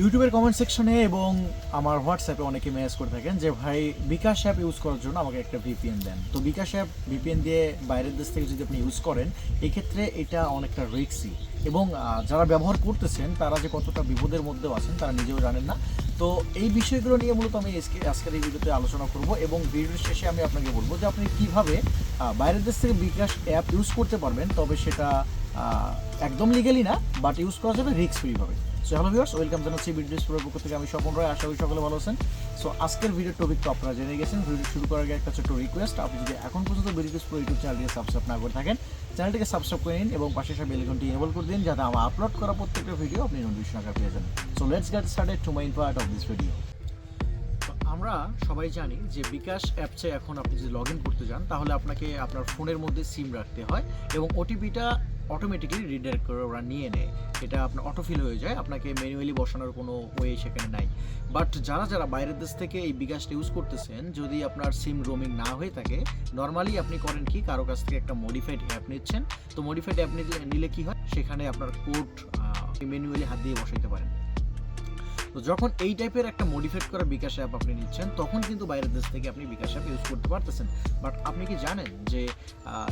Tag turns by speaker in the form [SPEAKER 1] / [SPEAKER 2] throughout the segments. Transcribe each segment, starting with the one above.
[SPEAKER 1] ইউটিউবের কমেন্ট সেকশনে এবং আমার হোয়াটসঅ্যাপে অনেকে মেসেজ করে থাকেন যে, ভাই, বিকাশ অ্যাপ ইউজ করার জন্য আমাকে একটা ভিপিএন দেন। তো বিকাশ অ্যাপ ভিপিএন দিয়ে বাইরের দেশ থেকে যদি আপনি ইউজ করেন, এক্ষেত্রে এটা অনেকটা রিক্সি এবং যারা ব্যবহার করতেছেন, তারা যে কতটা বিপদের মধ্যেও আছেন, তারা নিজেও জানেন না। তো এই বিষয়গুলো নিয়ে মূলত আমি আজকে, আজকের এই ভিডিওতে আলোচনা করব এবং ভিডিওর শেষে আমি আপনাকে বলব যে, আপনি কীভাবে বাইরের দেশ থেকে বিকাশ অ্যাপ ইউজ করতে পারবেন, তবে সেটা একদম লিগেলি না বাট ইউজ করা যাবে রিস্ক ফ্রিভাবে সো হ্যালো ভিউয়ার্স, ওয়েলকাম জানাচ্ছি ভিডিও স্টোরের পক্ষ থেকে। আমি স্বপন রায়, আশা করি সকলে ভালো আছেন। সো আজকের ভিডিওর টপিক তো আপনারা জেনে গেছেন। ভিডিও শুরু করার আগে একটা ছোট্ট রিকোয়েস্ট আপনি যদি এখন পর্যন্ত বিডিএস প্রো ইউটিউব চ্যানেলটিকে সাবস্ক্রাইব না করে থাকেন চ্যানেলটিকে সাবস্ক্রাইব করে নিন এবং পাশে সব বেলঘন্টি এনেবল করে দিন, যাতে আমার আপলোড করা প্রত্যেকটা ভিডিও আপনি নোটিফিকেশন আকার পেয়ে যান। So let's get started to main part of this video আমরা সবাই জানি যে বিকাশ অ্যাপসে এখন আপনি যদি লগ ইন করতে যান, তাহলে আপনাকে আপনার ফোনের মধ্যে সিম রাখতে হয় এবং ওটিপিটা অটোমেটিক্যালি রিডাইরেক্ট করে ওরা নিয়ে নেয়। এটা আপনার অটোফিল হয়ে যায়, আপনাকে ম্যানুয়ালি বসানোর কোনো ওয়ে সেখানে নাই। বাট যারা যারা বাইরের দেশ থেকে এই বিকাশটা ইউজ করতেছেন, যদি আপনার সিম রোমিং না হয়ে থাকে নর্মালি আপনি করেন কি, কারও কাছ থেকে একটা মডিফাইড অ্যাপ নিচ্ছেন। তো মডিফাইড অ্যাপ নিলে কি হয়? সেখানে আপনার কোড ম্যানুয়ালি হাত দিয়ে বসাইতে পারেন। তো যখন এই টাইপের একটা মডিফাইড করা বিকাশ অ্যাপ আপনি নিচ্ছেন, তখন কিন্তু বাইরের দেশ থেকে আপনি বিকাশ অ্যাপ ইউজ করতে পারতেছেন। বাট আপনি কি জানেন যে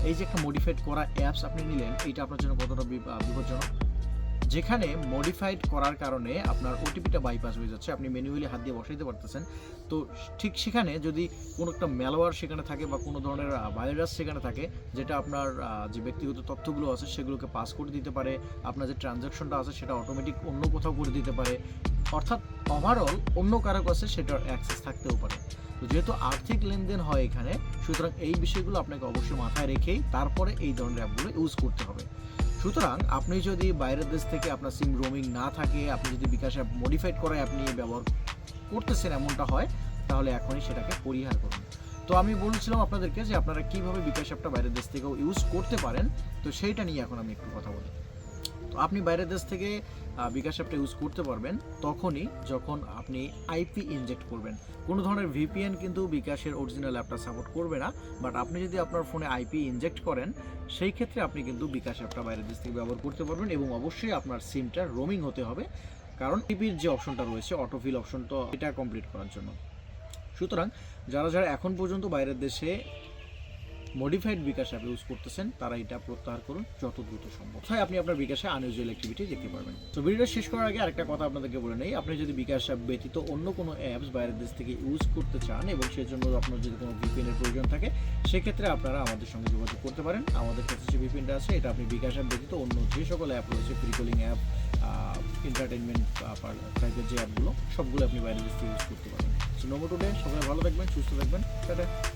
[SPEAKER 1] এই যে একটা মডিফাইড করা অ্যাপস আপনি নিলেন, এইটা আপনার জন্য কতটা বিপ- বিপজ্জনক? যেখানে মডিফাইড করার কারণে আপনার ওটিপিটা বাইপাস হয়ে যাচ্ছে, আপনি ম্যানুয়ালি হাত দিয়ে বসাইতে পারতেছেন। তো ঠিক সেখানে যদি কোনো একটা ম্যালওয়ার সেখানে থাকে বা কোনো ধরনের ভাইরাস সেখানে থাকে, যেটা আপনার যে ব্যক্তিগত তথ্যগুলো আছে সেগুলোকে পাস করে দিতে পারে, আপনার যে ট্রানজ্যাকশনটা আছে সেটা অটোমেটিক অন্য কোথাও করে দিতে পারে অর্থাৎ ওভারঅল অন্য কারও কাছে সেটার অ্যাক্সেস থাকতেও পারে। তো যেহেতু আর্থিক লেনদেন হয় এখানে, সুতরাং এই বিষয়গুলো আপনাকে অবশ্যই মাথায় রেখেই তারপরে এই ধরনের অ্যাপগুলো ইউজ করতে হবে। সুতরাং আপনি যদি বাইরের দেশ থেকে আপনার সিম রোমিং না থাকে, আপনি যদি বিকাশ অ্যাপ মডিফাইড করা আপনি ব্যবহার করতেছেন এমনটা হয়, তাহলে এখনই সেটাকে পরিহার করুন। তো আমি বলছিলাম আপনাদেরকে যে আপনারা কীভাবে বিকাশ অ্যাপটা বাইরের দেশ থেকেও ইউজ করতে পারেন, তো সেইটা নিয়ে এখন আমি একটু কথা বলি। তো আপনি বাইরের দেশ থেকে বিকাশ অ্যাপটা ইউজ করতে পারবেন, তখনই যখন আপনি আইপি ইনজেক্ট করবেন। কোনো ধরনের ভিপিএন কিন্তু বিকাশের অরিজিনাল অ্যাপটা সাপোর্ট করবে না বাট আপনি যদি আপনার ফোনে আইপি ইনজেক্ট করেন, সেই ক্ষেত্রে আপনি কিন্তু বিকাশ অ্যাপটা বাইরের দেশ থেকে ব্যবহার করতে পারবেন এবং অবশ্যই আপনার সিমটা রোমিং হতে হবে, কারণ টিপির যে অপশনটা রয়েছে অটোফিল অপশন তো এটা কমপ্লিট করার জন্য। সুতরাং যারা যারা এখন পর্যন্ত বাইরের দেশে মডিফাইড বিকাশ অ্যাপ ইউজ করতেছেন, তারা এটা প্রত্যাহার করুন যত দ্রুত সম্ভব। হয় আপনি আপনার বিকাশে আনইউজুয়াল অ্যাক্টিভিটি দেখতে পারবেন। তো ভিডিওটা শেষ করার আগে আরেকটা কথা আপনাদেরকে বলে নেই। আপনি যদি বিকাশ অ্যাপ ব্যতীত অন্য কোনো অ্যাপস বাইরের দেশ থেকে ইউজ করতে চান এবং সেজন্য আপনার যদি কোনো ভিপিএন এর প্রয়োজন থাকে, সেক্ষেত্রে আপনারা আমাদের সঙ্গে যোগাযোগ করতে পারেন। আমাদের কাছে যে ভিপিএনটা আছে, এটা আপনি বিকাশ অ্যাপ ব্যতীত অন্য যে সকল অ্যাপ রয়েছে ফ্রি কলিং অ্যাপ এন্টারটেনমেন্ট টাইপের যে অ্যাপগুলো সবগুলো আপনি বাইরের দেশ থেকে ইউজ করতে পারেন। সো নম্বর টুডে সবাই ভালো থাকবেন, সুস্থ থাকবেন। টাটা।